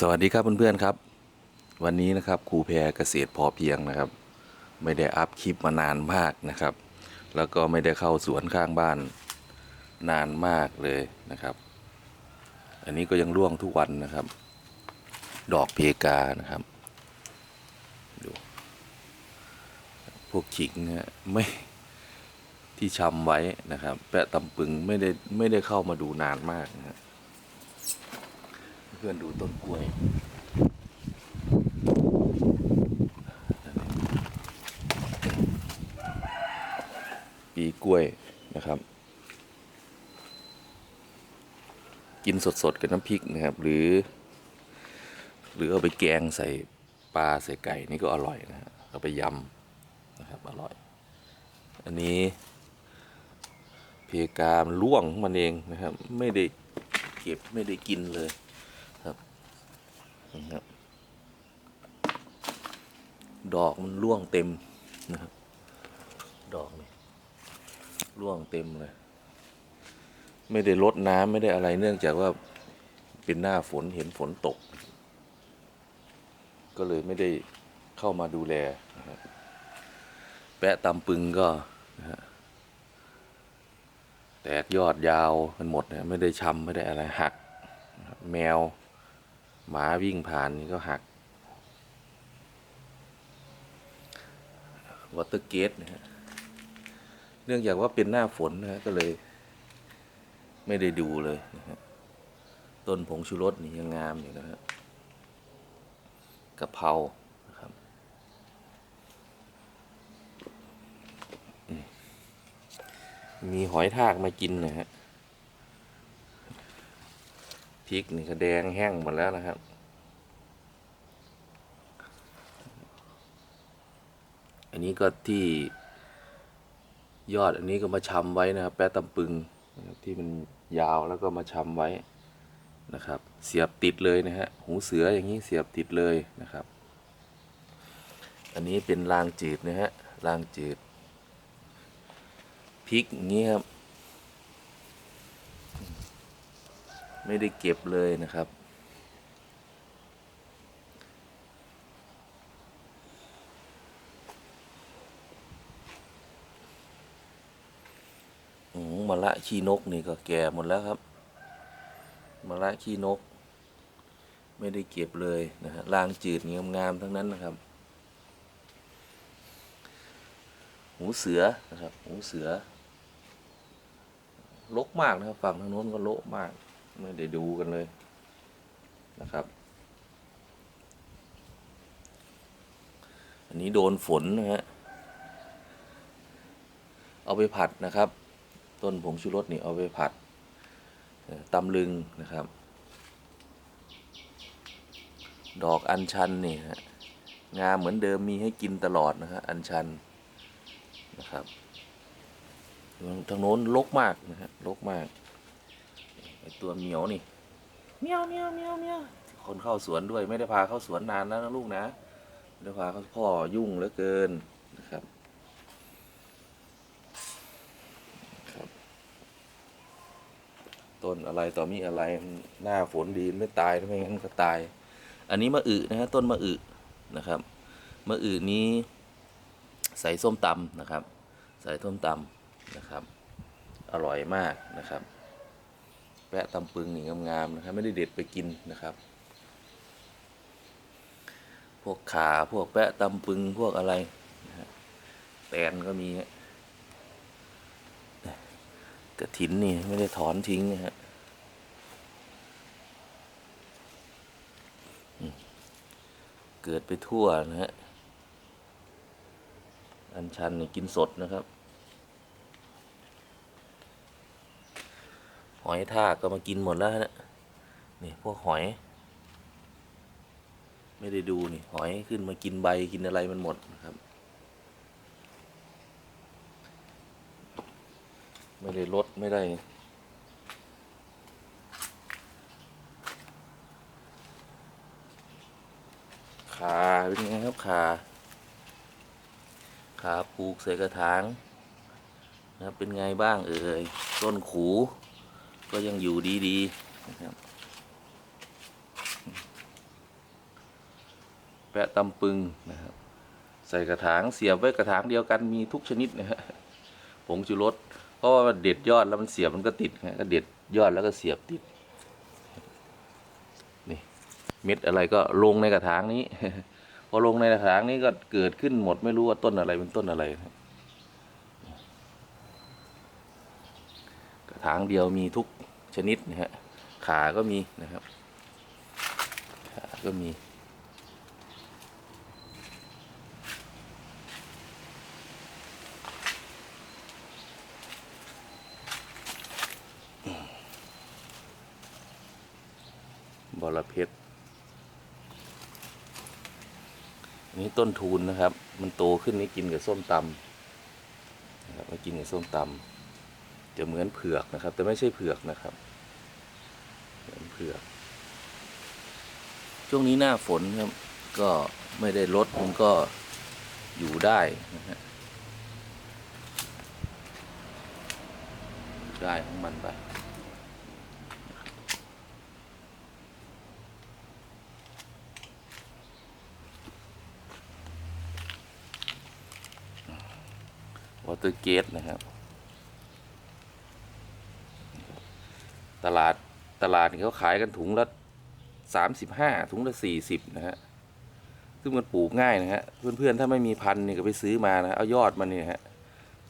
สวัสดีครับเพื่อนๆครับ วันนี้นะครับครูแพรเกษตรพอเพียงนะครับ ไม่ได้อัพคลิปมานานมากนะครับ แล้วก็ไม่ได้เข้าสวนข้างบ้านนานมากเลยนะครับ อันนี้ก็ยังร่วงทุกวันนะครับ ดอกเพกานะครับดูพวกขิงนะฮะไม่ที่ชำไว้นะครับ แปะตำปึงไม่ได้ไม่ได้เข้ามาดูนานมากนะฮะเพื่อนดูต้นกล้วยปีกล้วยนะครับ กินสดๆ กับน้ำพริกนะครับ หรือ หรือเอาไปแกงใส่ปลาใส่ไก่นี่ก็อร่อยนะฮะเอาไปยำนะครับอร่อย อันนี้เพกามล่วงมันเองนะครับ ไม่ได้เก็บไม่ได้กินเลย นะครับดอกมันร่วงเต็มนะครับ ดอกนี่ร่วงเต็มเลย ไม่ได้ลดน้ำไม่ได้อะไรเนื่องจากว่าเป็นหน้าฝนเห็นฝนตก ก็เลยไม่ได้เข้ามาดูแลนะครับแปะตำปึงก็นะฮะแตกยอดยาวกันหมดนะไม่ได้ช้ำไม่ได้อะไรหัก แมว หมาวิ่งผ่านนี่ก็หักวอเตอร์เกตนะฮะเนื่องจากว่าเป็นหน้าฝนนะฮะก็เลย ไม่ได้ดูเลยนะฮะต้นผงชูรสนี่ยังงามอยู่นะฮะกะเพรานะครับมีหอยทากมากินนะฮะ ริกนี่ก็แดงแห้งหมดแล้วนะครับ อันนี้ก็ที่ยอดอันนี้ก็มาชำไว้นะครับ แปะตำปึงที่มันยาวแล้วก็มาชำไว้นะครับ เสียบติดเลยนะฮะหูเสืออย่างนี้เสียบติดเลยนะครับ อันนี้เป็นรางจืดนะฮะรางจืดพริกอย่างนี้ครับ ไม่ได้เก็บเลยนะครับมมะละขี้นกนี่ก็แก่หมดแล้วครับมะละขี้นก ไม่ได้เก็บเลยนะฮะรางจืดงามๆทั้งนั้นนะครับ หูเสือนะครับ หูเสือลกมากนะครับ ฝั่งทางโน้นก็โลกมาก ไม่ได้ดูกันเลยนะครับ อันนี้โดนฝนนะฮะ เอาไปผัดนะครับ ต้นผงชูรสนี่เอาไปผัดตำลึงนะครับ ดอกอัญชันนี่ฮะ งามเหมือนเดิมมีให้กินตลอดนะฮะอัญชันนะครับทางโน้นลกมากนะฮะลกมาก ไอตัวเหมียวนี่เมียวเมียวเมียวเมียวคนเข้าสวนด้วยไม่ได้พาเข้าสวนนานแล้วนะลูกนะไม่ได้พาเขาพ่อยุ่งเหลือเกินนะครับครับ ต้นอะไรต่อมีอะไรหน้าฝนดีไม่ตายถ้าไม่งั้นก็ตาย อันนี้มะอึนะฮะต้นมะอึนะครับมะอึนี้ใส่ส้มตำนะครับ ใส่ส้มตำนะครับ อร่อยมากนะครับ แปะตำปึงนี่งามๆนะครับ ไม่ได้เด็ดไปกินนะครับ พวกขาพวกแปะตำปึงพวกอะไรนะแตนก็มีกระถินนี่ไม่ได้ถอนทิ้งนะฮะเกิดไปทั่วนะฮะ อันชันนี่กินสดนะครับ อยทากก็มากินหมดแล้วนะนี่พวกหอย ไม่ได้ดูนี่หอยขึ้นมากินใบกินอะไรมันหมดนะครับ ไม่ได้ลดไม่ได้ขาเป็นไงครับขาขาปลูกใส่กระถางนะครับเป็นไงบ้างเอ่ยต้นขู ก็ยังอยู่ดีๆนะครับแปะตำปึงนะครับ ใส่กระถางเสียบไว้กระถางเดียวกันมีทุกชนิดนะฮะผงชูรสเพราะว่ามันเด็ดยอดแล้วมันเสียบมันก็ติดนะก็เด็ดยอดแล้วก็เสียบติดนี่เม็ดอะไรก็ลงในกระถางนี้ พอลงในกระถางนี้ก็เกิดขึ้นหมดไม่รู้ว่าต้นอะไรเป็นต้นอะไรนะ กระถางเดียวมีทุกชนิดนะฮะขาก็มีนะครับขาก็มีบอระเพ็ดอันนี้ต้นทูนนะครับ มันโตขึ้นนี่กินกับส้มตำนะครับมากินกับส้มตำ จะเหมือนเผือกนะครับ แต่ไม่ใช่เผือกนะครับเหมือนเผือก ช่วงนี้หน้าฝนครับ ก็ไม่ได้ลดมันก็อยู่ได้นะฮะได้ของมันไปวอเตอร์เกตนะครับ ตลาดตลาดนี่เขาขายกันถุงละสามสิบห้าถุงละสี่สิบนะฮะซึ่งมันปลูกง่ายนะฮะเพื่อนๆถ้าไม่มีพันธุ์นี่ก็ไปซื้อมานะเอายอดมันนี่ฮะ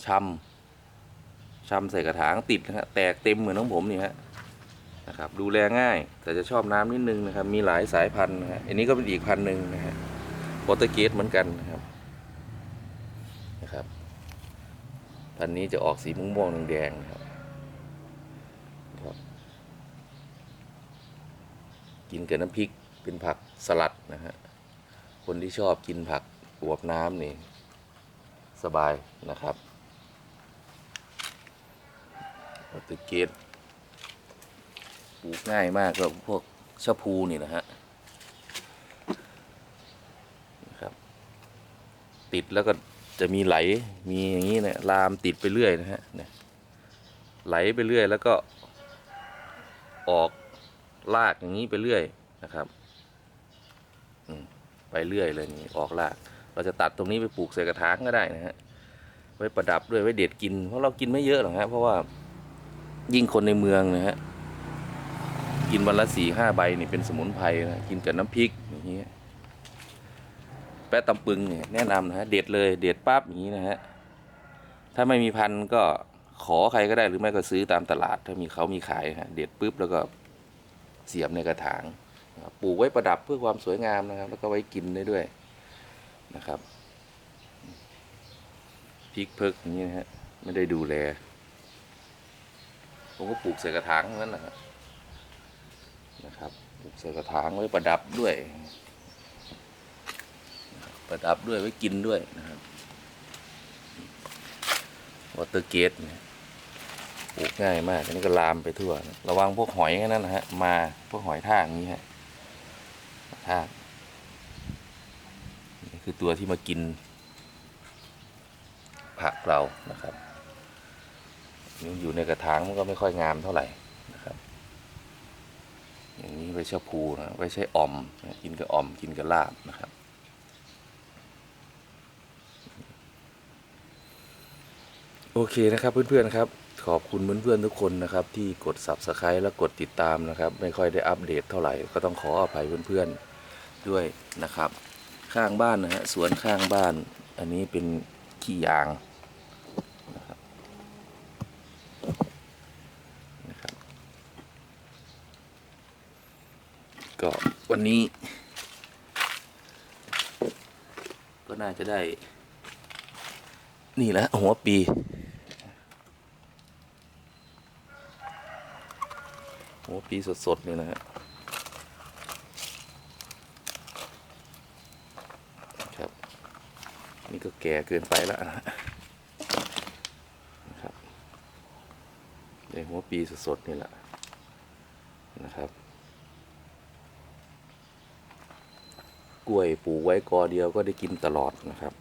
ชำชำใส่กระถางติดนะฮะแตกเต็มเหมือนของผมนี่ฮะนะครับดูแลง่าย แต่จะชอบน้ำนิดนึงนะครับ มีหลายสายพันธุ์นะฮะอันนี้ก็เป็นอีกพันธุ์หนึ่งนะฮะวอเตอร์เกตเหมือนกันนะครับนะครับพันธุ์นี้จะออกสีม่วงๆแดงๆนะครับ กินกับน้ำพริกเป็นผักสลัดนะฮะคนที่ชอบกินผักอวบน้ำนี่สบายนะครับออตเกตปลูกง่ายมากก็พวกชะพูนี่นะฮะนะครับติดแล้วก็จะมีไหลมีอย่างนี้เนี่ยลามติดไปเรื่อยนะฮะเนี่ยไหลไปเรื่อยแล้วก็ออก ลากอย่างนี้ไปเรื่อยนะครับไปเรื่อยเลยนี่ออกลาก เราจะตัดตรงนี้ไปปลูกใส่กระถางก็ได้นะฮะไว้ประดับด้วยไว้เด็ดกินเพราะเรากินไม่เยอะหรอกฮะเพราะว่ายิ่งคนในเมืองนะฮะกินวันละสี่ห้าใบนี่เป็นสมุนไพรนะกินกับน้ำพริกอย่างเงี้ยแปะตำปึงเนี่ยแนะนำนะฮะเด็ดเลยเด็ดปั๊บอย่างนี้นะฮะถ้าไม่มีพันธุ์ก็ขอใครก็ได้หรือไม่ก็ซื้อตามตลาด ถ้ามีเขามีขายฮะเด็ดปุ๊บแล้วก็ เสียบในกระถางนะครับปลูกไว้ประดับเพื่อความสวยงามนะครับ แล้วก็ไว้กินได้ด้วยนะครับพริกเพิกอย่างนี้นะฮะไม่ได้ดูแลผมก็ปลูกใส่กระถางนั้นแหละนะครับปลูกใส่กระถางไว้ประดับด้วย ประดับด้วยไว้กินด้วยนะครับวอเตอร์เกตเนี่ย ปลูกง่ายมาก อันนี้ก็ลามไปทั่ว ระวังพวกหอยแค่นั้นนะฮะ มาพวกหอยทากนี้ฮะทากนี่คือตัวที่มากิน ผักเรานะครับนี่อยู่ในกระถางมันก็ไม่ค่อยงามเท่าไหร่นะครับ อย่างนี้ไว้ใช้พูนะไว้ใช้อ่อมกินกับอ่อมกินกับลาบนะครับโอเคนะครับเพื่อนๆครับ ขอบคุณเพื่อนๆทุกคนนะครับ ที่กด subscribe และกดติดตามนะครับ ไม่ค่อยได้อัปเดตเท่าไหร่ ก็ต้องขออภัยเพื่อนๆด้วยนะครับ ข้างบ้านนะฮะสวนข้างบ้าน อันนี้เป็นขี้ยางนะครับนะครับ ก็วันนี้ ก็น่าจะได้ นี่แหละหัวปี หัวปีสดๆนี่นะฮะครับ นี่ก็แก่เกินไปแล้วนะฮะนะครับในหัวปีสดๆนี่แหละนะครับ กล้วยปลูกไว้กอเดียวก็ได้กินตลอดนะครับ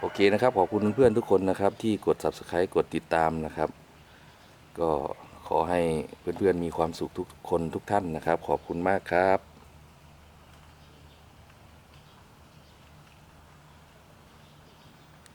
โอเคนะครับ ขอบคุณเพื่อนๆทุกคนนะครับ ที่กด subscribe กดติดตามนะครับ ก็ขอให้เพื่อนๆมีความสุขทุกคนทุกท่านนะครับ ขอบคุณมากครับ